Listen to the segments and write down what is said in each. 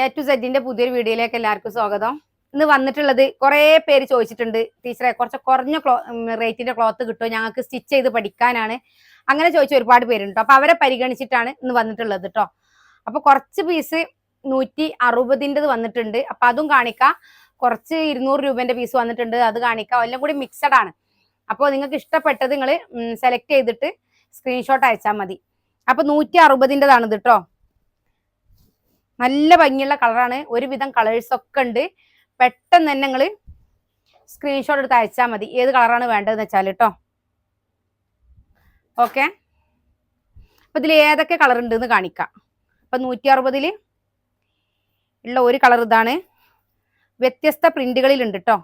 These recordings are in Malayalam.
എ ടു സെഡിന്റെ പുതിയൊരു വീഡിയോയിലേക്ക് എല്ലാവർക്കും സ്വാഗതം. ഇന്ന് വന്നിട്ടുള്ളത് കുറേ പേര് ചോദിച്ചിട്ടുണ്ട്. ടീച്ചറെ കുറച്ച് കുറഞ്ഞ ക്ലോ റേറ്റിന്റെ ക്ലോത്ത് കിട്ടുമോ ഞങ്ങൾക്ക് സ്റ്റിച്ച് ചെയ്ത് പഠിക്കാനാണ്. അങ്ങനെ ചോദിച്ച ഒരുപാട് പേരുണ്ട് അപ്പൊ അവരെ പരിഗണിച്ചിട്ടാണ് ഇന്ന് വന്നിട്ടുള്ളത് കേട്ടോ അപ്പൊ കുറച്ച് പീസ് നൂറ്റി അറുപതിന്റെത് വന്നിട്ടുണ്ട്. അപ്പൊ അതും കാണിക്കാം. കുറച്ച് ഇരുന്നൂറ് രൂപന്റെ പീസ് വന്നിട്ടുണ്ട്. അത് കാണിക്കാം. എല്ലാം കൂടി മിക്സഡ് ആണ്. അപ്പോൾ നിങ്ങൾക്ക് ഇഷ്ടപ്പെട്ടത് നിങ്ങൾ സെലക്ട് ചെയ്തിട്ട് സ്ക്രീൻഷോട്ട് അയച്ചാൽ മതി. അപ്പൊ നൂറ്റി അറുപതിന്റെതാണ് ഇത് കേട്ടോ നല്ല ഭംഗിയുള്ള കളറാണ്. ഒരുവിധം കളേഴ്സ് ഒക്കെ ഉണ്ട്. പെട്ടെന്ന് തന്നെ നിങ്ങൾ സ്ക്രീൻഷോട്ട് എടുത്ത് അയച്ചാൽ മതി. ഏത് കളറാണ് വേണ്ടതെന്ന് വെച്ചാൽ കേട്ടോ ഓക്കെ അപ്പൊ ഇതിൽ ഏതൊക്കെ കളർ ഉണ്ടെന്ന് കാണിക്കാം. അപ്പൊ നൂറ്റി അറുപതിൽ ഉള്ള ഒരു കളർ ഇതാണ്. വ്യത്യസ്ത പ്രിന്റുകളിലുണ്ട് കേട്ടോ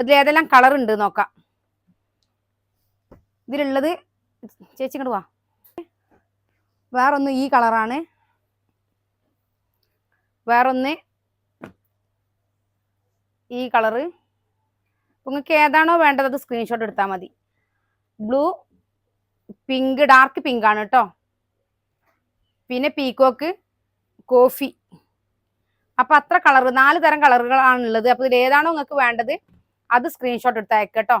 ഇതിൽ ഏതെല്ലാം കളർ ഉണ്ട് നോക്കാം. ഇതിലുള്ളത് ചേച്ചി ഇങ്ങോട്ട് വാ. വേറൊന്ന് ഈ കളറാണ് വേറൊന്ന് ഈ കളറ്. നിങ്ങൾക്ക് ഏതാണോ വേണ്ടത് അത് സ്ക്രീൻഷോട്ട് എടുത്താൽ മതി. ബ്ലൂ പിങ്ക് ഡാർക്ക് പിങ്ക് ആണ് കേട്ടോ പിന്നെ പീക്കോക്ക് കോഫി അപ്പം അത്ര കളർ നാല് തരം കളറുകളാണുള്ളത്. അപ്പോൾ അപ്പൊ ഇതിൽ ഏതാണോ നിങ്ങൾക്ക് വേണ്ടത് അത് സ്ക്രീൻഷോട്ട് എടുത്ത് അയക്കുക കേട്ടോ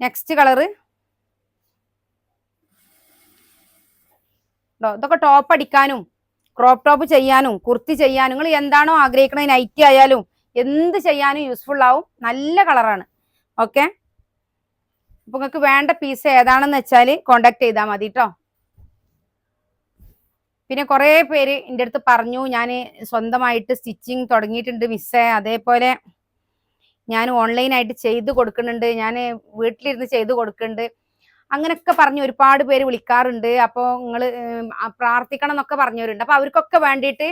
നെക്സ്റ്റ് കളറ്. ഇതൊക്കെ ടോപ്പ് അടിക്കാനും ക്രോപ്പ് ടോപ്പ് ചെയ്യാനും കുർത്തി ചെയ്യാനും നിങ്ങൾ എന്താണോ ആഗ്രഹിക്കുന്നത് നൈറ്റി ആയാലും എന്ത് ചെയ്യാനും യൂസ്ഫുൾ ആവും. നല്ല കളറാണ് ഓക്കെ അപ്പൊ നിങ്ങൾക്ക് വേണ്ട പീസ് ഏതാണെന്ന് വെച്ചാൽ കോണ്ടാക്ട് ചെയ്താൽ മതി കേട്ടോ പിന്നെ കുറേ പേര് എന്റെ അടുത്ത് പറഞ്ഞു ഞാൻ സ്വന്തമായിട്ട് സ്റ്റിച്ചിങ് തുടങ്ങിയിട്ടുണ്ട് മിസ്സേ അതേപോലെ ഞാൻ ഓൺലൈനായിട്ട് ചെയ്ത് കൊടുക്കുന്നുണ്ട്. ഞാൻ വീട്ടിലിരുന്ന് ചെയ്ത് കൊടുക്കുന്നുണ്ട്. അങ്ങനെയൊക്കെ പറഞ്ഞ് ഒരുപാട് പേര് വിളിക്കാറുണ്ട്. അപ്പോൾ നിങ്ങൾ പ്രാർത്ഥിക്കണം എന്നൊക്കെ പറഞ്ഞവരുണ്ട്. അപ്പോൾ അവർക്കൊക്കെ വേണ്ടിയിട്ട്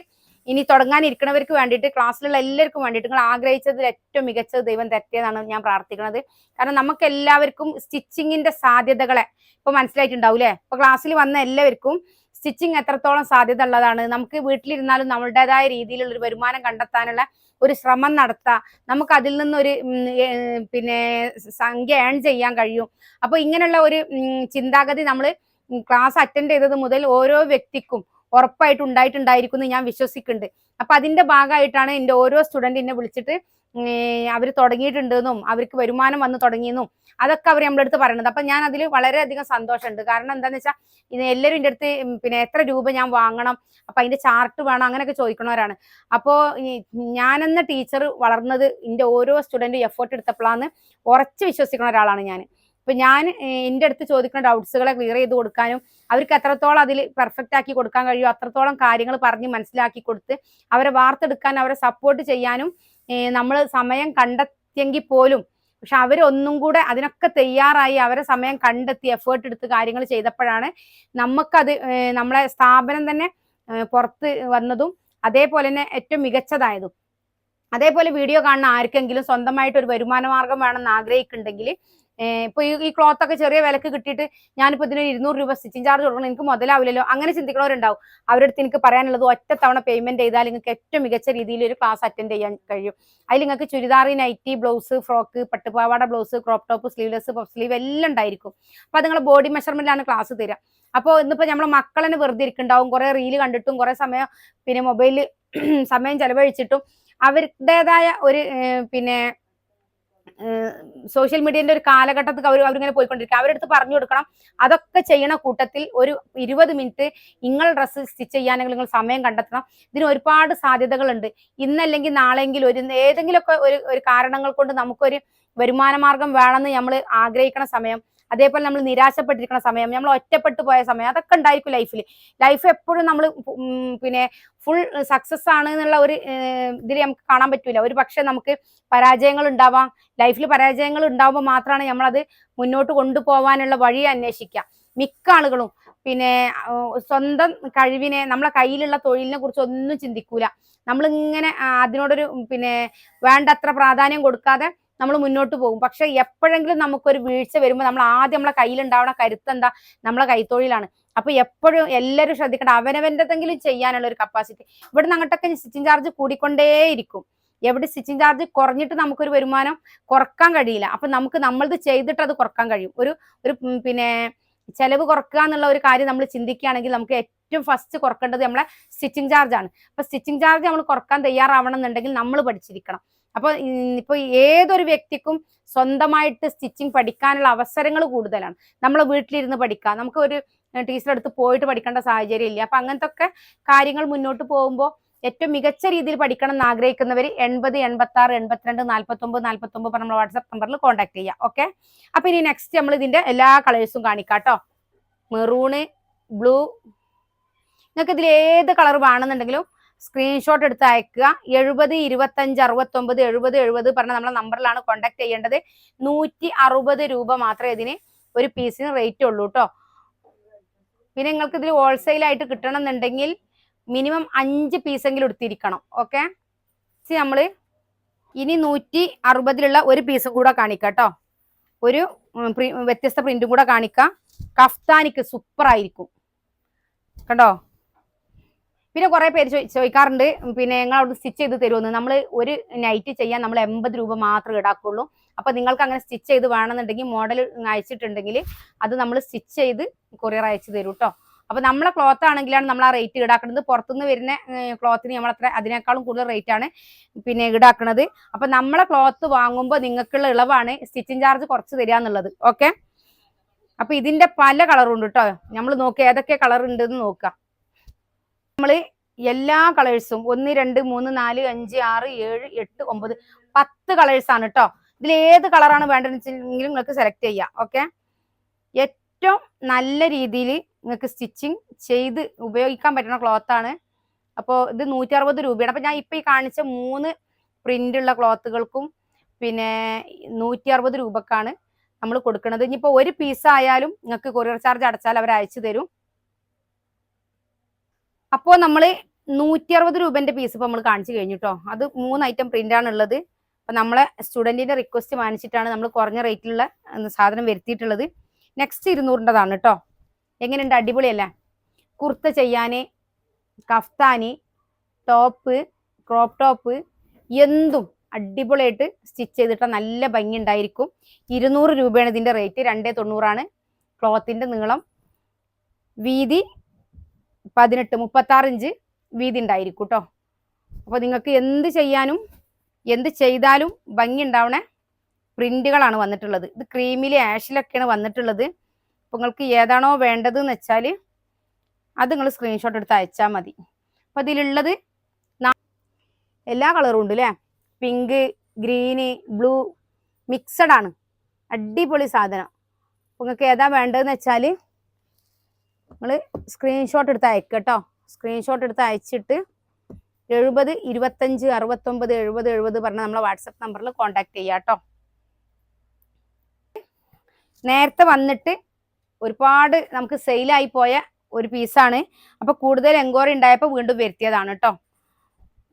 ഇനി തുടങ്ങാനിരിക്കണവർക്ക് വേണ്ടിയിട്ട് ക്ലാസ്സിലുള്ള എല്ലാവർക്കും വേണ്ടിയിട്ട് നിങ്ങൾ ആഗ്രഹിച്ചതിൽ ഏറ്റവും മികച്ചത് ദൈവം തെറ്റിയതാണ് ഞാൻ പ്രാർത്ഥിക്കുന്നത് കാരണം നമുക്ക് എല്ലാവർക്കും സ്റ്റിച്ചിങ്ങിന്റെ സാധ്യതകളെ ഇപ്പൊ മനസ്സിലായിട്ടുണ്ടാവൂലേ ഇപ്പൊ ക്ലാസ്സിൽ വന്ന എല്ലാവർക്കും സ്റ്റിച്ചിങ് എത്രത്തോളം സാധ്യത ഉള്ളതാണ്. നമുക്ക് വീട്ടിലിരുന്നാലും നമ്മളുടേതായ രീതിയിലുള്ള ഒരു വരുമാനം കണ്ടെത്താനുള്ള ഒരു ശ്രമം നടത്താം നമുക്ക് അതിൽ നിന്നൊരു പിന്നെ സംഖ്യ ഏൺ ചെയ്യാൻ കഴിയും. അപ്പൊ ഇങ്ങനെയുള്ള ഒരു ചിന്താഗതി നമ്മൾ ക്ലാസ് അറ്റൻഡ് ചെയ്തത് മുതൽ ഓരോ വ്യക്തിക്കും ഉറപ്പായിട്ട് ഉണ്ടായിട്ടുണ്ടായിരിക്കും എന്ന് ഞാൻ വിശ്വസിക്കുന്നുണ്ട്. അപ്പൊ അതിന്റെ ഭാഗമായിട്ടാണ് എന്റെ ഓരോ സ്റ്റുഡന്റിനെ വിളിച്ചിട്ട് അവർ തുടങ്ങിയിട്ടുണ്ടെന്നും അവർക്ക് വരുമാനം വന്ന് തുടങ്ങിയെന്നും അതൊക്കെ അവർ നമ്മുടെ അടുത്ത് പറയണത്. അപ്പൊ ഞാൻ അതിൽ വളരെയധികം സന്തോഷമുണ്ട്. കാരണം എന്താന്ന് വെച്ചാൽ ഇത് എല്ലാവരും എന്റെ അടുത്ത് പിന്നെ എത്ര രൂപ ഞാൻ വാങ്ങണം അപ്പൊ അതിന്റെ ചാർട്ട് വേണം അങ്ങനെയൊക്കെ ചോദിക്കണവരാണ്. അപ്പോൾ ഞാനെന്ന ടീച്ചർ വളർന്നത് എന്റെ ഓരോ സ്റ്റുഡന്റും എഫേർട്ട് എടുത്തപ്പോഴാണ് ഉറച്ച് വിശ്വസിക്കുന്ന ഒരാളാണ് ഞാൻ ഇപ്പൊ ഞാൻ എന്റെ അടുത്ത് ചോദിക്കുന്ന ഡൗട്ട്സുകളെ ക്ലിയർ ചെയ്ത് കൊടുക്കാനും അവർക്ക് എത്രത്തോളം അതിൽ പെർഫെക്റ്റ് ആക്കി കൊടുക്കാൻ കഴിയും അത്രത്തോളം കാര്യങ്ങൾ പറഞ്ഞ് മനസ്സിലാക്കി കൊടുത്ത് അവരെ വാർത്തെടുക്കാൻ അവരെ സപ്പോർട്ട് ചെയ്യാനും നമ്മൾ സമയം കണ്ടെത്തിയെങ്കിൽ പോലും പക്ഷെ അവരൊന്നും കൂടെ അതിനൊക്കെ തയ്യാറായി അവരെ സമയം കണ്ടെത്തി എഫേർട്ട് എടുത്ത് കാര്യങ്ങൾ ചെയ്തപ്പോഴാണ് നമുക്കത് നമ്മളെ സ്ഥാപനം തന്നെ പുറത്ത് വന്നതും അതേപോലെ തന്നെ ഏറ്റവും മികച്ചതായതും. അതേപോലെ വീഡിയോ കാണുന്ന ആർക്കെങ്കിലും സ്വന്തമായിട്ട് ഒരു വരുമാന മാർഗം വേണമെന്ന് ആഗ്രഹിക്കുന്നുണ്ടെങ്കിൽ ഇപ്പൊ ഈ ക്ലോത്ത് ഒക്കെ ചെറിയ വിലക്ക് കിട്ടിയിട്ട് ഞാനിപ്പോ ഇതിന് ഇരുന്നൂറ് രൂപ സ്റ്റിച്ചിങ് ചാർജ് കൊടുക്കണം. എനിക്ക് മുതലാവില്ലല്ലോ. അങ്ങനെ ചിന്തിക്കുന്നവരുണ്ടാവും അവരുടെ അടുത്ത് എനിക്ക് പറയാനുള്ളത് ഒറ്റ തവണ പേയ്മെന്റ് ചെയ്താൽ നിങ്ങൾക്ക് ഏറ്റവും മികച്ച രീതിയിൽ ഒരു ക്ലാസ് അറ്റൻഡ് ചെയ്യാൻ കഴിയും. അതിൽ നിങ്ങൾക്ക് ചുരിദാറി nightie blouse frock പട്ടുപാവാട blouse crop top sleeveless puff sleeve എല്ലാം ഉണ്ടായിരിക്കും. അപ്പൊ അത് നിങ്ങളെ ബോഡി മെഷർമെന്റിലാണ് ക്ലാസ് തരിക അപ്പോൾ ഇന്നിപ്പോ നമ്മളെ മക്കളെ വെറുതെ ഇരിക്കുന്നുണ്ടാവും. കുറെ റീൽ കണ്ടിട്ടും കുറെ സമയം പിന്നെ മൊബൈലിൽ സമയം ചെലവഴിച്ചിട്ടും അവരുടേതായ ഒരു പിന്നെ സോഷ്യൽ മീഡിയന്റെ ഒരു കാലഘട്ടത്തിൽ അവർ അവരിങ്ങനെ പോയിക്കൊണ്ടിരിക്കുക അവരെടുത്ത് പറഞ്ഞു കൊടുക്കണം അതൊക്കെ ചെയ്യണ കൂട്ടത്തിൽ ഒരു ഇരുപത് മിനിറ്റ് നിങ്ങൾ ഡ്രസ്സ് സ്റ്റിച്ച് ചെയ്യാനെങ്കിൽ നിങ്ങൾ സമയം കണ്ടെത്തണം. ഇതിന് ഒരുപാട് സാധ്യതകളുണ്ട്. ഇന്നല്ലെങ്കിൽ നാളെങ്കിലും ഒരു ഏതെങ്കിലുമൊക്കെ ഒരു ഒരു കാരണങ്ങൾ കൊണ്ട് നമുക്കൊരു വരുമാന മാർഗം വേണമെന്ന് നമ്മൾ ആഗ്രഹിക്കണ സമയം അതേപോലെ നമ്മൾ നിരാശപ്പെട്ടിരിക്കുന്ന സമയം നമ്മൾ ഒറ്റപ്പെട്ടു പോയ സമയം അതൊക്കെ ഉണ്ടായിരിക്കും ലൈഫിൽ ലൈഫ് എപ്പോഴും നമ്മൾ പിന്നെ ഫുൾ സക്സസ് ആണ് എന്നുള്ള ഒരു ഇതിൽ നമുക്ക് കാണാൻ പറ്റൂല. ഒരു പക്ഷെ നമുക്ക് പരാജയങ്ങൾ ഉണ്ടാവാം. ലൈഫിൽ പരാജയങ്ങൾ ഉണ്ടാവുമ്പോൾ മാത്രമാണ് നമ്മളത് മുന്നോട്ട് കൊണ്ടുപോകാനുള്ള വഴി അന്വേഷിക്കുക മിക്ക ആളുകളും പിന്നെ സ്വന്തം കഴിവിനെ നമ്മളെ കയ്യിലുള്ള തൊഴിലിനെ കുറിച്ച് ഒന്നും ചിന്തിക്കൂല. നമ്മളിങ്ങനെ അതിനോടൊരു പിന്നെ വേണ്ടത്ര പ്രാധാന്യം കൊടുക്കാതെ നമ്മൾ മുന്നോട്ട് പോകും. പക്ഷെ എപ്പോഴെങ്കിലും നമുക്കൊരു വീഴ്ച വരുമ്പോൾ നമ്മൾ ആദ്യം നമ്മളെ കയ്യിലുണ്ടാവുന്ന കരുത്ത് എന്താ നമ്മളെ കൈത്തൊഴിലാണ്. അപ്പൊ എപ്പോഴും എല്ലാവരും ശ്രദ്ധിക്കണം അവനവന്റെതെങ്കിലും ചെയ്യാനുള്ള ഒരു കപ്പാസിറ്റി ഇവിടെ നിന്ന് അങ്ങോട്ടൊക്കെ സ്റ്റിച്ചിങ് ചാർജ് കൂടിക്കൊണ്ടേയിരിക്കും. എവിടെ സ്റ്റിച്ചിങ് ചാർജ് കുറഞ്ഞിട്ട് നമുക്കൊരു വരുമാനം കുറയ്ക്കാൻ കഴിയില്ല. അപ്പൊ നമുക്ക് നമ്മളത് ചെയ്തിട്ട് അത് കുറയ്ക്കാൻ കഴിയും. ഒരു ഒരു പിന്നെ ചെലവ് കുറക്കുക എന്നുള്ള ഒരു കാര്യം നമ്മൾ ചിന്തിക്കുകയാണെങ്കിൽ നമുക്ക് ഏറ്റവും ഫസ്റ്റ് കുറക്കേണ്ടത് നമ്മളെ സ്റ്റിച്ചിങ് ചാർജ് ആണ്. അപ്പൊ സ്റ്റിച്ചിങ് ചാർജ് നമ്മൾ കുറയ്ക്കാൻ തയ്യാറാവണം എന്നുണ്ടെങ്കിൽ നമ്മൾ പഠിച്ചിരിക്കണം. അപ്പൊ ഇപ്പൊ ഏതൊരു വ്യക്തിക്കും സ്വന്തമായിട്ട് സ്റ്റിച്ചിങ് പഠിക്കാനുള്ള അവസരങ്ങൾ കൂടുതലാണ്. നമ്മൾ വീട്ടിലിരുന്ന് പഠിക്കാം. നമുക്ക് ഒരു ടീച്ചർ അടുത്ത് പോയിട്ട് പഠിക്കേണ്ട സാഹചര്യം ഇല്ല. അപ്പൊ അങ്ങനത്തെ ഒക്കെ കാര്യങ്ങൾ മുന്നോട്ട് പോകുമ്പോൾ ഏറ്റവും മികച്ച രീതിയിൽ പഠിക്കണം എന്ന് ആഗ്രഹിക്കുന്നവർ എൺപത് എൺപത്തി ആറ് എൺപത്തിരണ്ട് നാൽപ്പത്തി ഒമ്പത് നാൽപ്പത്തി ഒമ്പത് നമ്മൾ വാട്സ്ആപ്പ് നമ്പറിൽ കോൺടാക്ട് ചെയ്യാം. ഓക്കെ? അപ്പൊ ഇനി നെക്സ്റ്റ് നമ്മൾ ഇതിന്റെ എല്ലാ കളേഴ്സും കാണിക്കാം കേട്ടോ. Maroon blue. നിങ്ങൾക്ക് ഇതിൽ ഏത് കളർ വേണമെന്നുണ്ടെങ്കിലും സ്ക്രീൻഷോട്ട് എടുത്ത് അയക്കുക. എഴുപത് ഇരുപത്തഞ്ച് അറുപത്തൊമ്പത് എഴുപത് എഴുപത് പറഞ്ഞ നമ്മളെ നമ്പറിലാണ് കോൺടാക്ട് ചെയ്യേണ്ടത്. നൂറ്റി അറുപത് രൂപ മാത്രമേ ഇതിന് ഒരു പീസിന് റേറ്റ് ഉള്ളൂ കേട്ടോ പിന്നെ നിങ്ങൾക്ക് ഇതിൽ ഹോൾസെയിൽ ആയിട്ട് കിട്ടണം എന്നുണ്ടെങ്കിൽ മിനിമം അഞ്ച് പീസെങ്കിലും എടുത്തിരിക്കണം. ഓക്കെ നമ്മൾ ഇനി നൂറ്റി അറുപതിലുള്ള ഒരു പീസും കൂടെ കാണിക്കാം കേട്ടോ ഒരു വ്യത്യസ്ത പ്രിന്റും കൂടെ കാണിക്കാം. കഫ്താനിക്ക് സൂപ്പർ ആയിരിക്കും. കണ്ടോ? പിന്നെ കുറെ പേര് ചോദിക്കാറുണ്ട്. പിന്നെ ഞങ്ങൾ അവിടെ സ്റ്റിച്ച് ചെയ്ത് തരുമെന്ന് നമ്മൾ ഒരു നൈറ്റ് ചെയ്യാൻ നമ്മൾ എൺപത് രൂപ മാത്രമേ ഈടാക്കുള്ളൂ. അപ്പൊ നിങ്ങൾക്ക് അങ്ങനെ സ്റ്റിച്ച് ചെയ്ത് വേണമെന്നുണ്ടെങ്കിൽ മോഡൽ അയച്ചിട്ടുണ്ടെങ്കിൽ അത് നമ്മൾ സ്റ്റിച്ച് ചെയ്ത് കൊറിയർ അയച്ചു തരും കേട്ടോ അപ്പൊ നമ്മളെ ക്ലോത്ത് ആണെങ്കിലാണ് നമ്മൾ ആ റേറ്റ് ഈടാക്കുന്നത് പുറത്തുനിന്ന് വരുന്ന ക്ലോത്തിന് നമ്മൾ അത്ര അതിനേക്കാളും കൂടുതൽ റേറ്റ് ആണ് പിന്നെ ഈടാക്കുന്നത് അപ്പൊ നമ്മളെ ക്ലോത്ത് വാങ്ങുമ്പോൾ നിങ്ങൾക്കുള്ള ഇളവാണ് സ്റ്റിച്ചിങ് ചാർജ് കുറച്ച് തരിക എന്നുള്ളത്. ഓക്കെ അപ്പൊ ഇതിന്റെ പല കളറുണ്ട് കേട്ടോ നമ്മൾ നോക്കുക ഏതൊക്കെ കളർ ഉണ്ടെന്ന് നോക്കുക നമ്മൾ എല്ലാ കളേഴ്സും ഒന്ന് രണ്ട് മൂന്ന് നാല് അഞ്ച് ആറ് ഏഴ് എട്ട് ഒമ്പത് പത്ത് ആണ് കേട്ടോ ഇതിൽ ഏത് കളറാണ് വേണ്ടതെന്ന് വെച്ചിട്ടുണ്ടെങ്കിലും നിങ്ങൾക്ക് സെലക്ട് ചെയ്യാം ഓക്കെ ഏറ്റവും നല്ല രീതിയിൽ നിങ്ങൾക്ക് സ്റ്റിച്ചിങ് ചെയ്ത് ഉപയോഗിക്കാൻ പറ്റുന്ന ക്ലോത്ത് ആണ്. അപ്പോൾ ഇത് നൂറ്റി അറുപത് രൂപയാണ്. അപ്പം ഞാൻ ഇപ്പം ഈ കാണിച്ച മൂന്ന് പ്രിന്റ് ഉള്ള ക്ലോത്തുകൾക്കും പിന്നെ നൂറ്റി അറുപത് രൂപക്കാണ് നമ്മൾ കൊടുക്കുന്നത് ഇനിയിപ്പോൾ ഒരു പീസ് ആയാലും നിങ്ങൾക്ക് കൊറിയർ ചാർജ് അടച്ചാൽ അവർ അയച്ചു തരും. അപ്പോൾ നമ്മൾ നൂറ്റി അറുപത് രൂപന്റെ പീസ് ഇപ്പോൾ നമ്മൾ കാണിച്ചു കഴിഞ്ഞു കേട്ടോ അത് മൂന്ന് ഐറ്റം പ്രിന്റ് ആണ് ഉള്ളത്. അപ്പൊ നമ്മളെ സ്റ്റുഡന്റിന്റെ റിക്വസ്റ്റ് മാനിച്ചിട്ടാണ് നമ്മൾ കുറഞ്ഞ റേറ്റിലുള്ള സാധനം വരുത്തിയിട്ടുള്ളത്. നെക്സ്റ്റ് ഇരുന്നൂറിന്റെതാണ് കേട്ടോ എങ്ങനെയുണ്ട്? അടിപൊളിയല്ലേ? കുർത്ത ചെയ്യാന് കഫ്താനി ടോപ്പ് ക്രോപ്പ് ടോപ്പ് എന്തും അടിപൊളിയായിട്ട് സ്റ്റിച്ച് ചെയ്തിട്ട നല്ല ഭംഗി ഉണ്ടായിരിക്കും. ഇരുന്നൂറ് രൂപയാണ് ഇതിന്റെ റേറ്റ് രണ്ടേ തൊണ്ണൂറാണ്. ക്ലോത്തിന്റെ നീളം. വീതി പതിനെട്ട് മുപ്പത്താറ് ഇഞ്ച് വീതി ഉണ്ടായിരിക്കും കേട്ടോ അപ്പോൾ നിങ്ങൾക്ക് എന്ത് ചെയ്യാനും എന്ത് ചെയ്താലും ഭംഗി ഉണ്ടാവണ പ്രിന്റുകളാണ് വന്നിട്ടുള്ളത്. ഇത് ക്രീമിലെ ആഷിലൊക്കെയാണ് വന്നിട്ടുള്ളത്. അപ്പോൾ നിങ്ങൾക്ക് ഏതാണോ വേണ്ടത് എന്ന് വെച്ചാൽ അത് നിങ്ങൾ സ്ക്രീൻഷോട്ട് എടുത്ത് അയച്ചാൽ മതി. അപ്പോൾ ഇതിലുള്ളത് എല്ലാ കളറും ഉണ്ട് അല്ലേ പിങ്ക് ഗ്രീന് ബ്ലൂ മിക്സഡ് ആണ്. അടിപൊളി സാധനം. നിങ്ങൾക്ക് ഏതാ വേണ്ടതെന്ന് വെച്ചാൽ നിങ്ങൾ സ്ക്രീൻഷോട്ട് എടുത്ത് അയക്കുക കേട്ടോ സ്ക്രീൻഷോട്ട് എടുത്ത് അയച്ചിട്ട് എഴുപത് ഇരുപത്തഞ്ച് അറുപത്തൊമ്പത് എഴുപത് എഴുപത് പറഞ്ഞ നമ്മളെ വാട്സപ്പ് നമ്പറിൽ കോൺടാക്ട് ചെയ്യുക കേട്ടോ നേരത്തെ വന്നിട്ട് ഒരുപാട് നമുക്ക് സെയിലായി പോയ ഒരു പീസാണ് അപ്പോൾ കൂടുതൽ എൻക്വയറി ഉണ്ടായപ്പോൾ വീണ്ടും വരുത്തിയതാണ് കേട്ടോ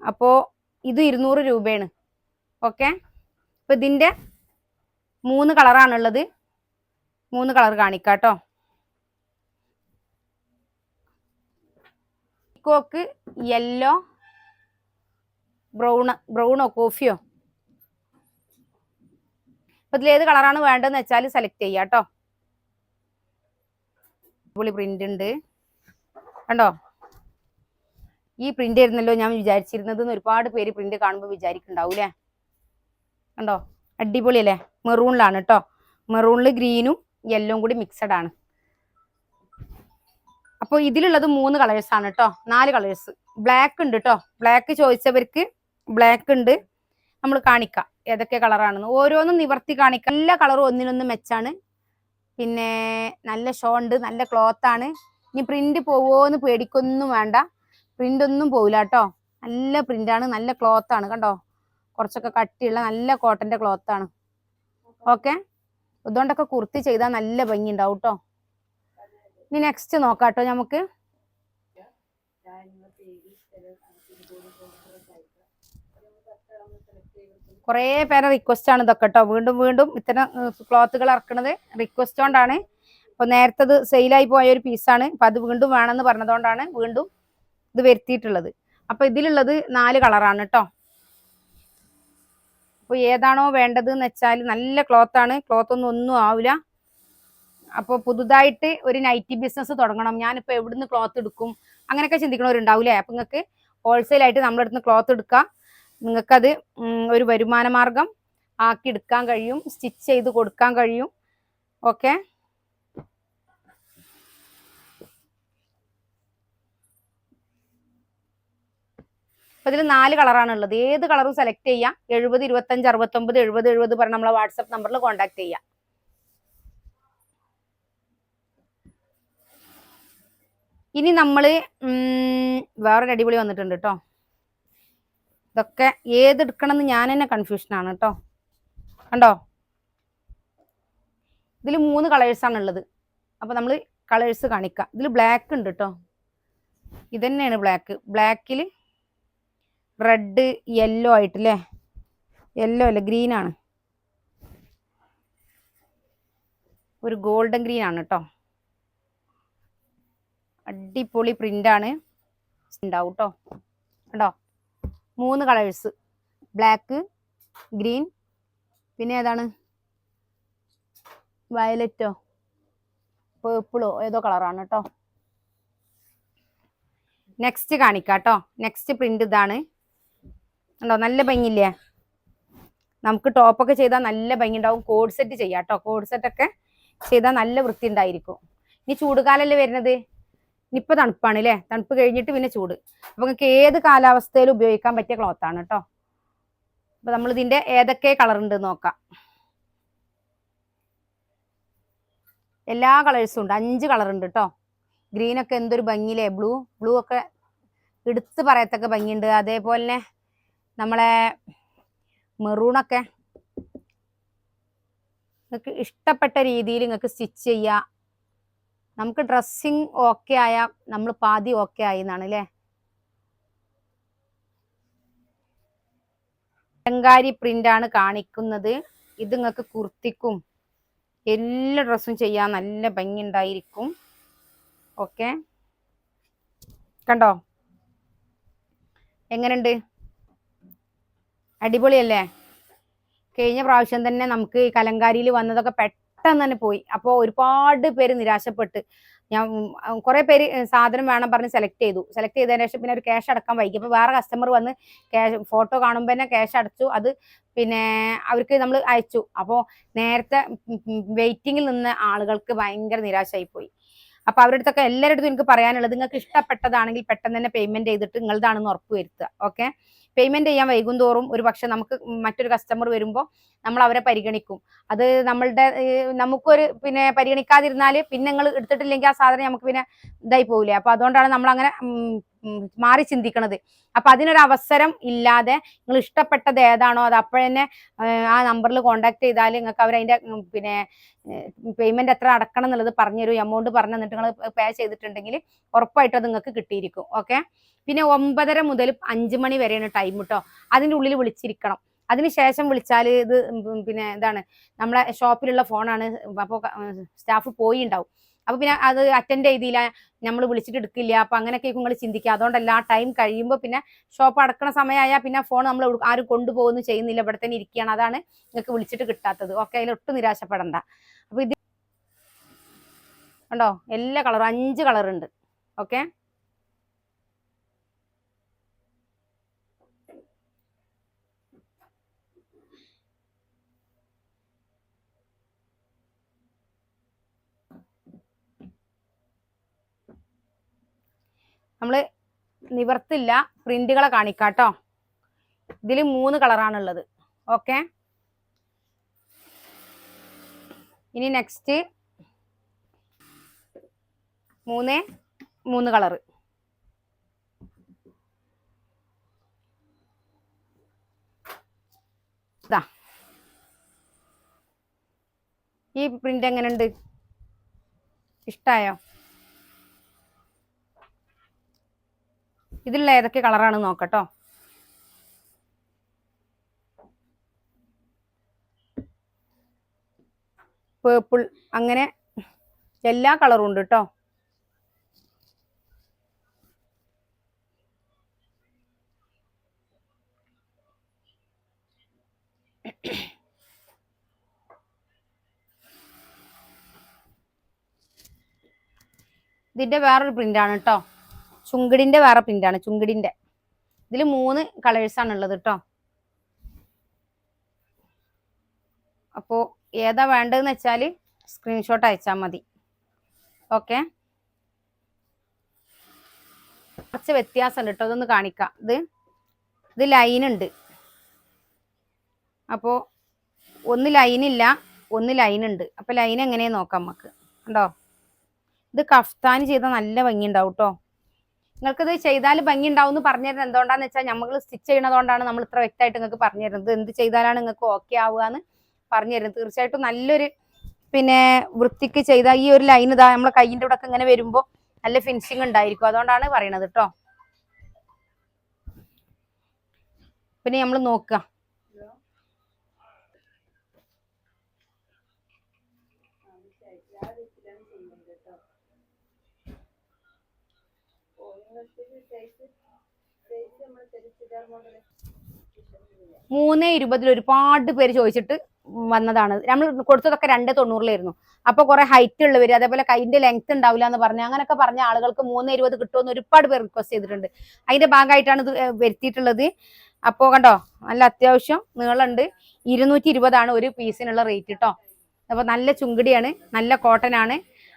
അപ്പോൾ ഇത് ഇരുന്നൂറ് രൂപയാണ്. ഓക്കെ? അപ്പോൾ ഇതിന്റെ മൂന്ന് കളറാണുള്ളത് മൂന്ന് കളർ കാണിക്കാം കേട്ടോ കോക്ക് യെല്ലോ ബ്രൗൺ ബ്രൗണോ കോഫിയോ അപ്പൊ ഇതിൽ ഏത് കളറാണ് വേണ്ടതെന്ന് വെച്ചാൽ സെലക്ട് ചെയ്യാം കേട്ടോ അടിപൊളി പ്രിന്റ് ഉണ്ട്. കണ്ടോ? ഈ പ്രിന്റ് ആയിരുന്നല്ലോ ഞാൻ വിചാരിച്ചിരുന്നത് ഒരുപാട് പേര് പ്രിന്റ് കാണുമ്പോൾ വിചാരിക്കുന്നുണ്ടാവൂലേ കണ്ടോ? അടിപൊളി അല്ലേ? മെറൂണിലാണ് കേട്ടോ മെറൂണിൽ ഗ്രീനും യെല്ലോയും കൂടി മിക്സഡ് ആണ്. അപ്പോൾ ഇതിലുള്ളത് മൂന്ന് കളേഴ്സ് ആണ് കേട്ടോ നാല് കളേഴ്സ് ബ്ലാക്ക് ഉണ്ട് കേട്ടോ ബ്ലാക്ക് ചോദിച്ചവർക്ക് ബ്ലാക്ക് ഉണ്ട്. നമ്മൾ കാണിക്കാം ഏതൊക്കെ കളറാണെന്ന് ഓരോന്നും നിവർത്തി കാണിക്കാം. എല്ലാ കളറും ഒന്നിനൊന്ന് മെച്ചാണ് പിന്നെ നല്ല ഷോ ഉണ്ട് നല്ല ക്ലോത്ത് ആണ്. ഇനി പ്രിന്റ് പോവോന്ന് പേടിക്കൊന്നും വേണ്ട. പ്രിന്റ് ഒന്നും പോവില്ല കേട്ടോ നല്ല പ്രിന്റ് ആണ് നല്ല ക്ലോത്ത് ആണ് കണ്ടോ? കുറച്ചൊക്കെ കട്ടിയുള്ള നല്ല കോട്ടന്റെ ക്ലോത്ത് ആണ്. ഓക്കെ ഇതുകൊണ്ടൊക്കെ കുർത്തി ചെയ്താൽ നല്ല ഭംഗി ഉണ്ടാവും കേട്ടോ ഇനി നെക്സ്റ്റ് നോക്കാട്ടോ കേട്ടോ നമുക്ക് കുറേ പേരെ റിക്വസ്റ്റ് ആണ് ഇതൊക്കെ കേട്ടോ വീണ്ടും വീണ്ടും ഇത്തരം ക്ലോത്തുകൾ ഇറക്കുന്നത് റിക്വസ്റ്റ് കൊണ്ടാണ്. അപ്പൊ നേരത്തത് സെയിലായി പോയ ഒരു പീസാണ് അപ്പൊ അത് വീണ്ടും വേണമെന്ന് പറഞ്ഞതുകൊണ്ടാണ് വീണ്ടും ഇത് വരുത്തിയിട്ടുള്ളത്. അപ്പൊ ഇതിലുള്ളത് നാല് കളറാണ് കേട്ടോ അപ്പൊ ഏതാണോ വേണ്ടത് എന്ന് വെച്ചാൽ നല്ല ക്ലോത്താണ് ആണ്. ക്ലോത്ത് ഒന്നും ഒന്നും ആവില്ല അപ്പോൾ പുതുതായിട്ട് ഒരു നൈറ്റി ബിസിനസ് തുടങ്ങണം. ഞാനിപ്പോൾ എവിടുന്ന് ക്ലോത്ത് എടുക്കും? അങ്ങനെയൊക്കെ ചിന്തിക്കണവരുണ്ടാവില്ലേ അപ്പം നിങ്ങൾക്ക് ഹോൾസെയിലായിട്ട് നമ്മുടെ അടുത്ത് ക്ലോത്ത് എടുക്കാം. നിങ്ങൾക്കത് ഒരു വരുമാന മാർഗം ആക്കി എടുക്കാൻ കഴിയും. സ്റ്റിച്ച് ചെയ്ത് കൊടുക്കാൻ കഴിയും. ഓക്കെ അപ്പൊ ഇതിൽ നാല് കളറാണ് ഉള്ളത്. ഏത് കളറും സെലക്ട് ചെയ്യാം. എഴുപത് ഇരുപത്തഞ്ച് അറുപത്തൊമ്പത് എഴുപത് എഴുപത് പറഞ്ഞ നമ്മളെ വാട്സപ്പ് നമ്പറിൽ കോൺടാക്ട് ചെയ്യാം. ഇനി നമ്മൾ വേറെ വേറൊരു അടിപൊളി വന്നിട്ടുണ്ട് കേട്ടോ ഇതൊക്കെ ഏതെടുക്കണം എന്ന് ഞാൻ തന്നെ കൺഫ്യൂഷനാണ് കേട്ടോ കണ്ടോ? ഇതിൽ മൂന്ന് കളേഴ്സ് ആണ് ഉള്ളത്. അപ്പൊ നമ്മൾ കളേഴ്സ് കാണിക്കാം. ഇതിൽ ബ്ലാക്ക് ഉണ്ട് കേട്ടോ തന്നെയാണ് ബ്ലാക്ക് ബ്ലാക്കിൽ റെഡ് യെല്ലോ ആയിട്ടില്ലേ? യെല്ലോ അല്ല? ഗ്രീനാണ് ഒരു ഗോൾഡൻ ഗ്രീൻ ആണ് കേട്ടോ അടിപൊളി പ്രിന്റ് ആണ്. ഉണ്ടാവും കേട്ടോ കേട്ടോ മൂന്ന് കളേഴ്സ് ബ്ലാക്ക് ഗ്രീൻ പിന്നെ ഏതാണ്? വയലറ്റോ പേർപ്പിളോ ഏതോ കളറാണ് കേട്ടോ നെക്സ്റ്റ് കാണിക്കാം കേട്ടോ നെക്സ്റ്റ് പ്രിന്റ് ഇതാണ്. ഉണ്ടോ നല്ല ഭംഗിയില്ലേ? നമുക്ക് ടോപ്പൊക്കെ ചെയ്താൽ നല്ല ഭംഗി ഉണ്ടാവും കോഡ് സെറ്റ് ചെയ്യാം കേട്ടോ കോഡ് സെറ്റൊക്കെ ചെയ്താൽ നല്ല വൃത്തി ഉണ്ടായിരിക്കും ഇനി ചൂടുകാലല്ലേ വരുന്നത്? ഇനിയിപ്പോൾ തണുപ്പാണ് അല്ലേ തണുപ്പ് കഴിഞ്ഞിട്ട് പിന്നെ ചൂട്. അപ്പൊ നിങ്ങൾക്ക് ഏത് കാലാവസ്ഥയിലും ഉപയോഗിക്കാൻ പറ്റിയ ക്ലോത്ത് ആണ് കേട്ടോ അപ്പൊ നമ്മൾ ഇതിന്റെ ഏതൊക്കെ കളർ ഉണ്ട് നോക്കാം. എല്ലാ കളേഴ്സും ഉണ്ട്. അഞ്ച് കളർ ഉണ്ട് കേട്ടോ ഗ്രീൻ ഒക്കെ എന്തൊരു ഭംഗിയില്ലേ? ബ്ലൂ ബ്ലൂ ഒക്കെ എടുത്ത് പറയത്തക്ക ഭംഗിയുണ്ട്. അതേപോലെ തന്നെ നമ്മളെ മെറൂണൊക്കെ നിങ്ങൾക്ക് ഇഷ്ടപ്പെട്ട രീതിയിൽ നിങ്ങൾക്ക് സ്റ്റിച്ച് ചെയ്യാം. നമുക്ക് ഡ്രസ്സിങ് ഓക്കെ ആയ നമ്മൾ പാതി ഓക്കെ ആയി എന്നാണ് അല്ലേ പ്രിന്റ് ആണ് കാണിക്കുന്നത്. ഇത് നിങ്ങൾക്ക് കുർത്തിക്കും എല്ലാ ഡ്രസ്സും ചെയ്യാൻ നല്ല ഭംഗി ഉണ്ടായിരിക്കും. ഓക്കെ കണ്ടോ? എങ്ങനെയുണ്ട്? അടിപൊളിയല്ലേ? കഴിഞ്ഞ പ്രാവശ്യം തന്നെ നമുക്ക് ഈ കലങ്കാരിയിൽ വന്നതൊക്കെ പെട്ടെന്ന് തന്നെ പോയി. അപ്പോൾ ഒരുപാട് പേര് നിരാശപ്പെട്ട് ഞാൻ കുറെ പേര് സാധനം വേണം പറഞ്ഞ് സെലക്ട് ചെയ്തു. സെലക്ട് ചെയ്തതിന് ശേഷം പിന്നെ ഒരു ക്യാഷ് അടക്കാൻ വൈകി. അപ്പോൾ വേറെ കസ്റ്റമർ വന്ന് ക്യാഷ് ഫോട്ടോ കാണുമ്പോൾ തന്നെ ക്യാഷ് അടച്ചു. അത് പിന്നെ അവർക്ക് നമ്മൾ അയച്ചു. അപ്പോൾ നേരത്തെ വെയിറ്റിങ്ങിൽ നിന്ന ആളുകൾക്ക് ഭയങ്കര നിരാശയായി പോയി അപ്പോൾ അവരുടെ അടുത്തൊക്കെ എല്ലാവരുടെ അടുത്തും എനിക്ക് പറയാനുള്ളത് നിങ്ങൾക്ക് ഇഷ്ടപ്പെട്ടതാണെങ്കിൽ പെട്ടെന്ന് തന്നെ പേയ്മെന്റ് ചെയ്തിട്ട് നിങ്ങളതാണെന്ന് ഉറപ്പ് വരുത്തുക. ഓക്കെ പേയ്മെന്റ് ചെയ്യാൻ വൈകുന്തോറും ഒരു പക്ഷെ നമുക്ക് മറ്റൊരു കസ്റ്റമർ വരുമ്പോൾ നമ്മൾ അവരെ പരിഗണിക്കും. അത് നമ്മളുടെ നമുക്കൊരു പിന്നെ പരിഗണിക്കാതിരുന്നാൽ പിന്നെ നിങ്ങൾ എടുത്തിട്ടില്ലെങ്കിൽ ആ സാധനം നമുക്ക് പിന്നെ ഇതായി പോകില്ലേ അപ്പൊ അതുകൊണ്ടാണ് നമ്മൾ അങ്ങനെ മാറി ചിന്തിക്കണത്. അപ്പൊ അതിനൊരു അവസരം ഇല്ലാതെ നിങ്ങൾ ഇഷ്ടപ്പെട്ടത് ഏതാണോ അത് അപ്പോഴന്നെ ആ നമ്പറിൽ കോണ്ടാക്ട് ചെയ്താൽ നിങ്ങൾക്ക് അവർ അതിന്റെ പിന്നെ പേയ്മെന്റ് എത്ര അടക്കണം എന്നുള്ളത് പറഞ്ഞൊരു എമൗണ്ട് പറഞ്ഞു തന്നിട്ട് നിങ്ങൾ പേ ചെയ്തിട്ടുണ്ടെങ്കിൽ ഉറപ്പായിട്ടും അത് നിങ്ങൾക്ക് കിട്ടിയിരിക്കും. ഓക്കെ പിന്നെ ഒമ്പതര മുതൽ അഞ്ച് മണി വരെയാണ് ടൈം കേട്ടോ അതിന്റെ ഉള്ളിൽ വിളിച്ചിരിക്കണം. അതിനുശേഷം വിളിച്ചാൽ ഇത് പിന്നെ എന്താണ് നമ്മളെ ഷോപ്പിലുള്ള ഫോണാണ് അപ്പോൾ സ്റ്റാഫ് പോയി ഉണ്ടാവും അപ്പൊ പിന്നെ അത് അറ്റൻഡ് ചെയ്തില്ല നമ്മൾ വിളിച്ചിട്ട് എടുക്കില്ല അപ്പൊ അങ്ങനെയൊക്കെ നിങ്ങൾ ചിന്തിക്കുക. അതുകൊണ്ടല്ല ആ ടൈം കഴിയുമ്പോൾ പിന്നെ ഷോപ്പ് അടക്കണ സമയമായാൽ പിന്നെ ഫോൺ നമ്മൾ ആരും കൊണ്ടുപോകുന്നു ചെയ്യുന്നില്ല. ഇവിടെ തന്നെ ഇരിക്കുകയാണ് അതാണ് നിങ്ങൾക്ക് വിളിച്ചിട്ട് കിട്ടാത്തത്. ഓക്കെ അതിൽ ഒട്ടും നിരാശപ്പെടണ്ട. അപ്പൊ ഇത് കണ്ടോ എല്ലാ കളറും അഞ്ച് കളറുണ്ട് ഓക്കെ? നമ്മൾ നിവർത്തില്ല പ്രിന്റുകളെ കാണിക്കാട്ടോ. ഇതിൽ മൂന്ന് കളറാണുള്ളത്. ഓക്കെ? ഇനി നെക്സ്റ്റ് മൂന്ന് മൂന്ന് കളറ്. ഇതാ. ഈ പ്രിന്റ് എങ്ങനെയുണ്ട്? ഇഷ്ടായോ? ഇതിലുള്ള ഏതൊക്കെ കളറാണ് നോക്കട്ടോ? പേർപ്പിൾ അങ്ങനെ എല്ലാ കളറും ഉണ്ട് കേട്ടോ ഇതിന്റെ വേറൊരു ആണ് കേട്ടോ ചുങ്കിടിന്റെ വേറെ പ്രിന്റാണ് ചുങ്കിടിന്റെ. ഇതിൽ മൂന്ന് കളേഴ്സ് ആണ് ഉള്ളത് കേട്ടോ അപ്പോ ഏതാ വേണ്ടതെന്ന് വെച്ചാൽ സ്ക്രീൻഷോട്ട് അയച്ചാൽ മതി. ഓക്കെ കുറച്ച് വ്യത്യാസമുണ്ട് കേട്ടോ അതൊന്ന് കാണിക്കാം. ഇത് ഇത് ലൈൻ ഉണ്ട്. അപ്പോൾ ഒന്ന് ഇല്ല ഒന്ന് ലൈൻ ഉണ്ട്. അപ്പോൾ ലൈൻ എങ്ങനെയാ നോക്കാം നമുക്ക് കണ്ടോ? ഇത് കഫ്താൻ ചെയ്താൽ നല്ല ഭംഗി ഉണ്ടാവും കേട്ടോ നിങ്ങൾക്കിത് ചെയ്താൽ ഭംഗി ഉണ്ടാവും എന്ന് പറഞ്ഞു തരുന്നത് എന്തുകൊണ്ടാന്ന് വെച്ചാൽ നമ്മൾ സ്റ്റിച്ച് ചെയ്യണതുകൊണ്ടാണ് നമ്മൾ ഇത്ര വ്യക്തമായിട്ട് നിങ്ങൾക്ക് പറഞ്ഞു തരുന്നത് എന്ത് ചെയ്താലാണ് നിങ്ങൾക്ക് ഓക്കെ ആവുക എന്ന് പറഞ്ഞു തരുന്നത് തീർച്ചയായിട്ടും നല്ലൊരു പിന്നെ വൃത്തിക്ക് ചെയ്ത ഈ ഒരു ലൈൻ ഇതാ നമ്മളെ കൈയിന്റെ ഇവിടെ ഇങ്ങനെ വരുമ്പോൾ നല്ല ഫിനിഷിങ് ഉണ്ടായിരിക്കും. അതുകൊണ്ടാണ് പറയണത് കേട്ടോ പിന്നെ നമ്മൾ നോക്കുക. മൂന്ന് ഇരുപതിൽ ഒരുപാട് പേര് ചോദിച്ചിട്ട് വന്നതാണ്. നമ്മൾ കൊടുത്തതൊക്കെ രണ്ട് തൊണ്ണൂറിലായിരുന്നു. അപ്പൊ കുറെ ഹൈറ്റ് ഉള്ളവർ അതേപോലെ കൈന്റെ ലെങ്ത് ഉണ്ടാവില്ല എന്ന് പറഞ്ഞു അങ്ങനെയൊക്കെ പറഞ്ഞ ആളുകൾക്ക് മൂന്ന് ഇരുപത് കിട്ടുമെന്ന് ഒരുപാട് പേർ റിക്വസ്റ്റ് ചെയ്തിട്ടുണ്ട്. അതിന്റെ ഭാഗമായിട്ടാണ് ഇത് വരുത്തിയിട്ടുള്ളത്. അപ്പോ കണ്ടോ നല്ല അത്യാവശ്യം നീളമുണ്ട്. ഇരുന്നൂറ്റി ഇരുപതാണ് ഒരു പീസിനുള്ള റേറ്റ് കേട്ടോ അപ്പൊ നല്ല ചുങ്കിടിയാണ് നല്ല കോട്ടൺ ആണ്.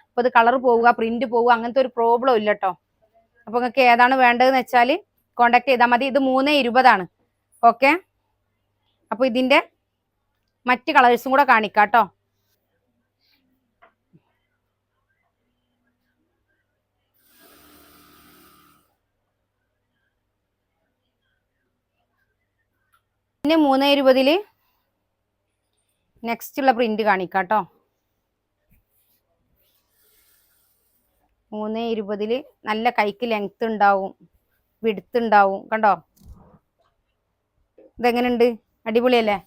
അപ്പൊ ഇത് കളർ പോവുക പ്രിന്റ് പോവുക അങ്ങനത്തെ ഒരു പ്രോബ്ലം ഇല്ല കേട്ടോ അപ്പൊ നിങ്ങൾക്ക് ഏതാണ് വേണ്ടതെന്ന് വെച്ചാൽ കോണ്ടാക്ട് ചെയ്താൽ മതി. ഇത് മൂന്ന് ഇരുപതാണ്. ഓക്കെ അപ്പൊ ഇതിന്റെ മറ്റ് കളേഴ്സും കൂടെ കാണിക്കാം കേട്ടോ പിന്നെ മൂന്ന് ഇരുപതിൽ നെക്സ്റ്റ് ഉള്ള പ്രിന്റ് കാണിക്കാം കേട്ടോ മൂന്ന് ഇരുപതിൽ നല്ല കൈക്ക് ലെങ്ത് ഉണ്ടാവും. വിടുത്ത് ഉണ്ടാവും കണ്ടോ? ഇതെങ്ങനെയുണ്ട്? അടിപൊളിയല്ലേ?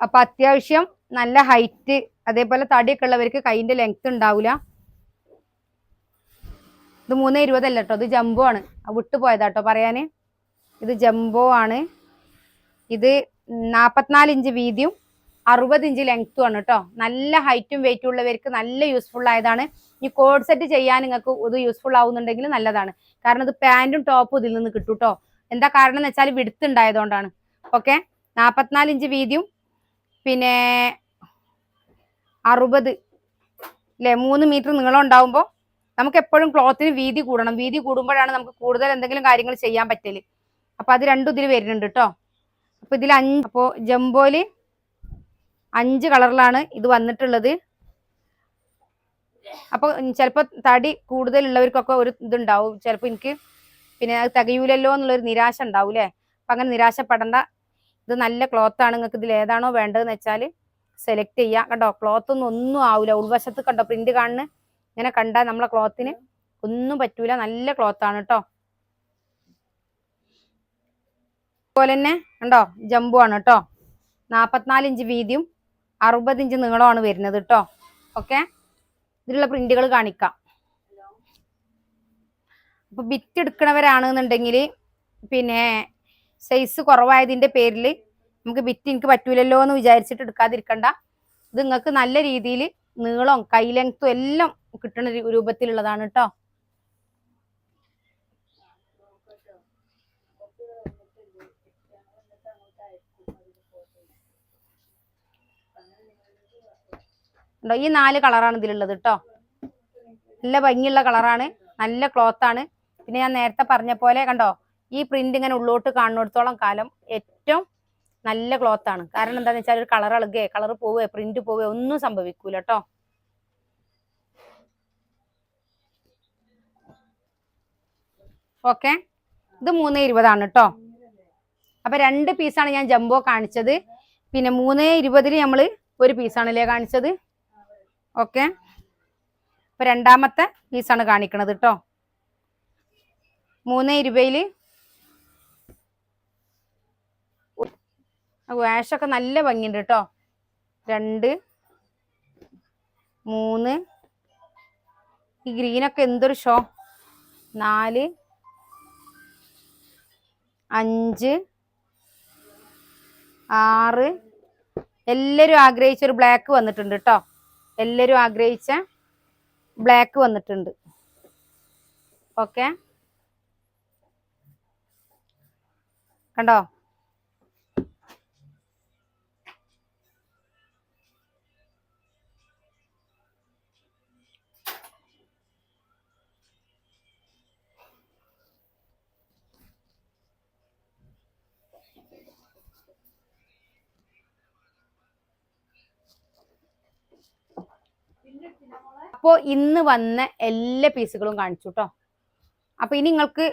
അപ്പൊ അത്യാവശ്യം നല്ല ഹൈറ്റ് അതേപോലെ തടിയൊക്കെ ഉള്ളവർക്ക് കൈന്റെ ലെങ്ത് ഉണ്ടാവില്ല ഇത് മൂന്ന് ഇരുപതല്ല കേട്ടോ ഇത് ജംബോ ആണ്. ആ വിട്ടുപോയതാട്ടോ പറയാന്. ഇത് ജംബോ ആണ്. ഇത് നാപ്പത്തിനാല് ഇഞ്ച് വീതിയും അറുപത് ഇഞ്ച് ലെങ്ത്തും ആണ് കേട്ടോ നല്ല ഹൈറ്റും വെയിറ്റും ഉള്ളവർക്ക് നല്ല യൂസ്ഫുൾ ആയതാണ്. ഈ കോഡ് സെറ്റ് ചെയ്യാൻ നിങ്ങൾക്ക് ഇത് യൂസ്ഫുൾ ആവുന്നുണ്ടെങ്കിൽ നല്ലതാണ്. കാരണം ഇത് പാന്റും ടോപ്പും ഇതിൽ നിന്ന് കിട്ടും കേട്ടോ എന്താ കാരണം എന്ന് വെച്ചാൽ വിടുത്ത് ഉണ്ടായതുകൊണ്ടാണ്. ഓക്കെ നാപ്പത്തിനാല് ഇഞ്ച് വീതിയും പിന്നെ അറുപത് അല്ലെ മൂന്ന് മീറ്റർ നീളം ഉണ്ടാവുമ്പോൾ നമുക്ക് എപ്പോഴും ക്ലോത്തിന് വീതി കൂടണം. വീതി കൂടുമ്പോഴാണ് നമുക്ക് കൂടുതൽ എന്തെങ്കിലും കാര്യങ്ങൾ ചെയ്യാൻ പറ്റൽ. അപ്പൊ അത് രണ്ടും ഇതിൽ വരുന്നുണ്ട് കേട്ടോ അപ്പൊ ഇതിൽ അഞ്ച് അപ്പോ ജംബോയിൽ അഞ്ച് കളറിലാണ് ഇത് വന്നിട്ടുള്ളത്. അപ്പൊ ചിലപ്പോ തടി കൂടുതലുള്ളവർക്കൊക്കെ ഒരു ഇതുണ്ടാവും. ചിലപ്പോ എനിക്ക് പിന്നെ അത് തികയൂലല്ലോ എന്നുള്ളൊരു നിരാശ ഉണ്ടാവും അല്ലേ അപ്പൊ അങ്ങനെ നിരാശപ്പെടണ്ട. ഇത് നല്ല ക്ലോത്ത് ആണ്. നിങ്ങൾക്ക് ഇതിൽ ഏതാണോ വേണ്ടതെന്ന് വെച്ചാൽ സെലക്ട് ചെയ്യാം. കണ്ടോ? ക്ലോത്ത് ഒന്നും ഒന്നും ആവില്ല ഉൾവശത്ത് കണ്ടോ? പ്രിന്റ് കാണുന്ന ഇങ്ങനെ കണ്ടാൽ നമ്മളെ ക്ലോത്തിന് ഒന്നും പറ്റൂല. നല്ല ക്ലോത്ത് ആണ് കേട്ടോ അതുപോലെ തന്നെ കണ്ടോ? ജമ്പു ആണ് കേട്ടോ നാപ്പത്തിനാല് ഇഞ്ച് വീതിയും അറുപത് ഇഞ്ച് നീളമാണ് വരുന്നത് കേട്ടോ ഓക്കെ ഇതിലുള്ള പ്രിന്റുകൾ കാണിക്കാം. അപ്പൊ ബിറ്റ് എടുക്കണവരാണെന്നുണ്ടെങ്കിൽ പിന്നെ സൈസ് കുറവായതിന്റെ പേരിൽ നമുക്ക് ബിറ്റ് എനിക്ക് പറ്റൂലല്ലോ എന്ന് വിചാരിച്ചിട്ട് എടുക്കാതിരിക്കണ്ട. ഇത് നിങ്ങൾക്ക് നല്ല രീതിയിൽ നീളം കൈ ലെങ്ത്തും എല്ലാം കിട്ടുന്ന രൂപത്തിലുള്ളതാണ് കേട്ടോ ഉണ്ടോ? ഈ നാല് കളറാണ് ഇതിലുള്ളത് കേട്ടോ നല്ല ഭംഗിയുള്ള കളറാണ്. നല്ല ക്ലോത്ത് ആണ്. പിന്നെ ഞാൻ നേരത്തെ പറഞ്ഞ പോലെ കണ്ടോ? ഈ പ്രിന്റ് ഇങ്ങനെ ഉള്ളോട്ട് കാണുന്നിടത്തോളം കാലം ഏറ്റവും നല്ല ക്ലോത്ത് ആണ്. കാരണം എന്താണെന്ന് വെച്ചാൽ ഒരു കളർ ഇളകേ കളർ പോവേ പ്രിന്റ് പോവേ ഒന്നും സംഭവിക്കൂല കേട്ടോ ഓക്കെ ഇത് മൂന്ന് ഇരുപതാണ് കേട്ടോ അപ്പൊ രണ്ട് പീസാണ് ഞാൻ ജംബോ കാണിച്ചത്. പിന്നെ മൂന്ന് ഇരുപതിന് നമ്മൾ ഒരു പീസാണല്ലേ കാണിച്ചത്? ഓക്കെ. അപ്പൊ രണ്ടാമത്തെ പീസാണ് കാണിക്കണത് കേട്ടോ മൂന്ന് ഇരുപയിൽ വാഷൊക്കെ നല്ല ഭംഗിയുണ്ട് കേട്ടോ രണ്ട് മൂന്ന്. ഈ ഗ്രീനൊക്കെ എന്തൊരു ഷോ. നാല് അഞ്ച് ആറ്. എല്ലാവരും ആഗ്രഹിച്ചൊരു ബ്ലാക്ക് വന്നിട്ടുണ്ട് കേട്ടോ എല്ലാവരും ആഗ്രഹിച്ച ബ്ലാക്ക് വന്നിട്ടുണ്ട്. ഓക്കെ കണ്ടോ? അപ്പോൾ ഇന്ന് വന്ന എല്ലാ പീസുകളും കാണിച്ചു കേട്ടോ അപ്പൊ ഇനി നിങ്ങൾക്ക്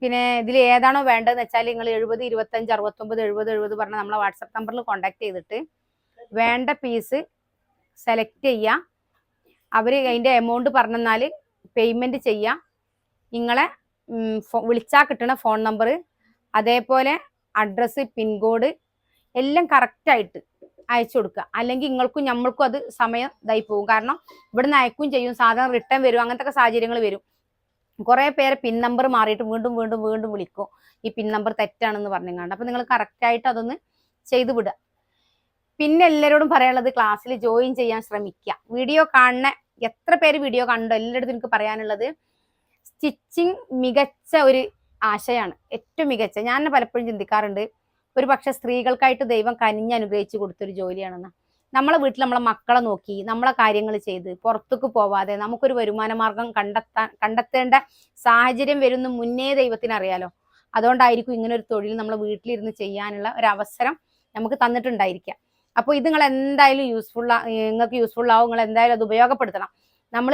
പിന്നെ ഇതിൽ ഏതാണോ വേണ്ടതെന്ന് വെച്ചാൽ നിങ്ങൾ എഴുപത് ഇരുപത്തഞ്ച് അറുപത്തൊമ്പത് എഴുപത് എഴുപത് പറഞ്ഞ നമ്മളെ വാട്സപ്പ് നമ്പറിൽ കോൺടാക്ട് ചെയ്തിട്ട് വേണ്ട പീസ് സെലക്ട് ചെയ്യുക അവർ അതിന്റെ എമൗണ്ട് പറഞ്ഞെന്നാൽ പേയ്മെന്റ് ചെയ്യുക നിങ്ങളെ വിളിച്ചാൽ കിട്ടുന്ന ഫോൺ നമ്പർ അതേപോലെ അഡ്രസ്സ് പിൻകോഡ് എല്ലാം കറക്റ്റായിട്ട് അയച്ചു കൊടുക്കുക. അല്ലെങ്കിൽ നിങ്ങൾക്കും നമ്മൾക്കും അത് സമയം ഇതായി പോകും. കാരണം ഇവിടുന്ന് അയക്കും ചെയ്യും. സാധനം റിട്ടേൺ വരും. അങ്ങനത്തെ സാഹചര്യങ്ങൾ വരും. കുറേ പേരെ പിൻ നമ്പർ മാറിയിട്ട് വീണ്ടും വീണ്ടും വീണ്ടും വിളിക്കും. ഈ പിൻ നമ്പർ തെറ്റാണെന്ന് പറഞ്ഞുകൊണ്ട് അപ്പം നിങ്ങൾ കറക്റ്റായിട്ട് അതൊന്ന് ചെയ്തു വിടുക. പിന്നെ എല്ലാവരോടും പറയാനുള്ളത് ക്ലാസ്സിൽ ജോയിൻ ചെയ്യാൻ ശ്രമിക്കുക. വീഡിയോ കാണുന്ന എത്ര പേര് വീഡിയോ കണ്ടോ? എല്ലായിടത്തും എനിക്ക് പറയാനുള്ളത് സ്റ്റിച്ചിങ് മികച്ച ഒരു ആശയാണ്. ഏറ്റവും മികച്ച. ഞാൻ പലപ്പോഴും ചിന്തിക്കാറുണ്ട്. ഒരു പക്ഷെ സ്ത്രീകൾക്കായിട്ട് ദൈവം കനിഞ്ഞ് അനുഗ്രഹിച്ചു കൊടുത്തൊരു ജോലിയാണെന്ന്. നമ്മളെ വീട്ടിൽ നമ്മളെ മക്കളെ നോക്കി നമ്മളെ കാര്യങ്ങൾ ചെയ്ത് പുറത്തേക്ക് പോവാതെ നമുക്കൊരു വരുമാന മാർഗം കണ്ടെത്താൻ കണ്ടെത്തേണ്ട സാഹചര്യം വരുന്ന മുന്നേ ദൈവത്തിന് അറിയാലോ. അതുകൊണ്ടായിരിക്കും ഇങ്ങനെ ഒരു തൊഴിൽ നമ്മളെ വീട്ടിലിരുന്ന് ചെയ്യാനുള്ള ഒരു അവസരം നമുക്ക് തന്നിട്ടുണ്ടായിരിക്കാം അപ്പോൾ ഇത് നിങ്ങൾ എന്തായാലും യൂസ്ഫുൾ നിങ്ങൾക്ക് യൂസ്ഫുൾ ആവും. നിങ്ങൾ എന്തായാലും അത് ഉപയോഗപ്പെടുത്തണം. നമ്മൾ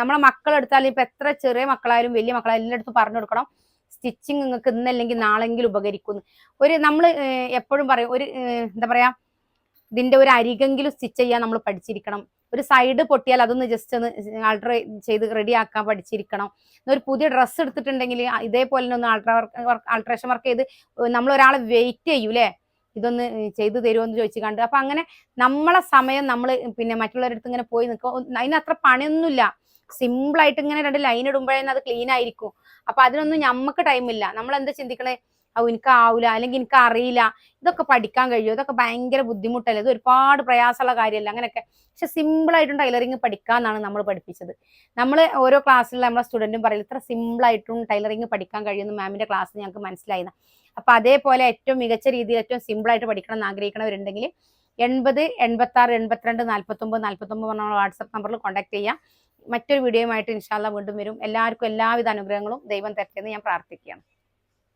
നമ്മളെ മക്കളെടുത്താലും ഇപ്പം എത്ര ചെറിയ മക്കളായാലും വലിയ മക്കളായാലും എല്ലായിടത്തും പറഞ്ഞു കൊടുക്കണം. സ്റ്റിച്ചിങ് നിങ്ങൾക്ക് ഇന്നല്ലെങ്കിൽ നാളെങ്കിലും ഉപകരിക്കുന്നു. ഒരു നമ്മൾ എപ്പോഴും പറയും ഒരു എന്താ പറയാ ഇതിന്റെ ഒരു അരികെങ്കിലും സ്റ്റിച്ച് ചെയ്യാൻ നമ്മൾ പഠിച്ചിരിക്കണം. ഒരു സൈഡ് പൊട്ടിയാൽ അതൊന്ന് ജസ്റ്റ് ഒന്ന് ആൾട്ടർ ചെയ്ത് റെഡി ആക്കാൻ പഠിച്ചിരിക്കണം. ഒരു പുതിയ ഡ്രസ്സ് എടുത്തിട്ടുണ്ടെങ്കിൽ ഇതേപോലെ ഒന്ന് ആൾട്ര വർക്ക് ആൾട്രേഷൻ വർക്ക് ചെയ്ത് നമ്മൾ ഒരാളെ വെയിറ്റ് ചെയ്യൂലേ? ഇതൊന്ന് ചെയ്തു തരുമോ എന്ന് ചോദിച്ചു കണ്ട്. അപ്പൊ അങ്ങനെ നമ്മളെ സമയം നമ്മൾ പിന്നെ മറ്റുള്ളവരുടെ അടുത്ത് ഇങ്ങനെ പോയി നിൽക്കുക അതിന് അത്ര പണിയൊന്നുമില്ല. സിമ്പിൾ ആയിട്ട് ഇങ്ങനെ രണ്ട് ലൈൻ ഇടുമ്പോഴേ അത് ക്ലീൻ ആയിരിക്കും. അപ്പൊ അതിനൊന്നും നമുക്ക് ടൈമില്ല നമ്മൾ എന്താ ചിന്തിക്കണേ? ഓ എനിക്ക് ആവൂല അല്ലെങ്കിൽ എനിക്ക് അറിയില്ല. ഇതൊക്കെ പഠിക്കാൻ കഴിയും? ഇതൊക്കെ ഭയങ്കര ബുദ്ധിമുട്ടല്ലേ? ഇത് ഒരുപാട് പ്രയാസമുള്ള കാര്യമല്ല. അങ്ങനെയൊക്കെ. പക്ഷെ സിമ്പിൾ ആയിട്ടും ടൈലറിങ് പഠിക്കാന്നാണ് നമ്മൾ പഠിപ്പിച്ചത്. നമ്മൾ ഓരോ ക്ലാസ്സിൽ നമ്മളെ സ്റ്റുഡന്റും പറയില്ല ഇത്ര സിമ്പിൾ ആയിട്ടും ടൈലറിങ് പഠിക്കാൻ കഴിയുമെന്ന് മാമിന്റെ ക്ലാസ് ഞങ്ങൾക്ക് മനസ്സിലായിരുന്നു അപ്പൊ അതേപോലെ ഏറ്റവും മികച്ച രീതിയിൽ ഏറ്റവും സിമ്പിൾ ആയിട്ട് പഠിക്കണം എന്ന് ആഗ്രഹിക്കുന്നവരുണ്ടെങ്കിൽ എൺപത് എൺപത്തി ആറ് എൺപത്തിരണ്ട് നാൽപ്പത്തൊമ്പത് നാൽപ്പത്തൊമ്പത് പറഞ്ഞ വാട്സപ്പ് നമ്പറിൽ കോൺടാക്ട് ചെയ്യാം. മറ്റൊരു വീഡിയോയുമായിട്ട് ഇൻഷാല്ല വീണ്ടും വരും. എല്ലാവർക്കും എല്ലാവിധ അനുഗ്രഹങ്ങളും ദൈവം തരട്ടെ എന്ന് ഞാൻ പ്രാർത്ഥിക്കുകയാണ്.